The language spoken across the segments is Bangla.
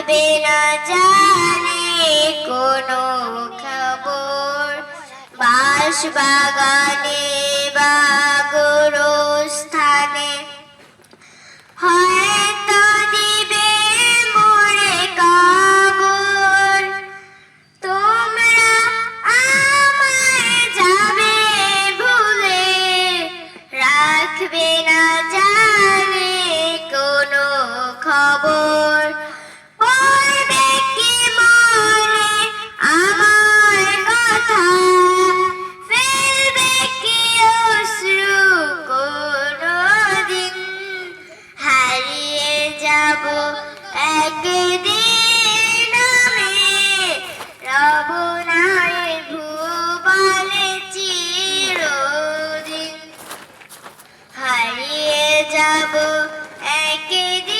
থাকবে না জানে কোনো খবর। বাস বাগানে বা স্থানে হয়তো দিবে মোরে কবর তোমরা আমায় যাবে ভুলে রাখবে না জানে কোনো খবর। একদিন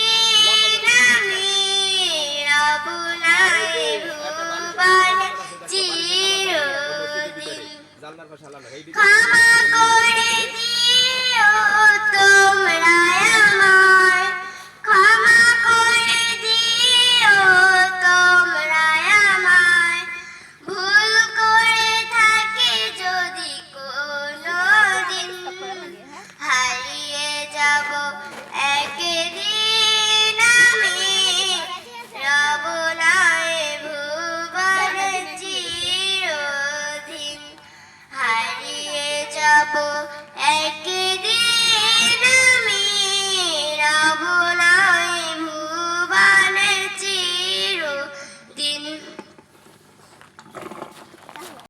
আল্লাহর ভাষা আল্লাহ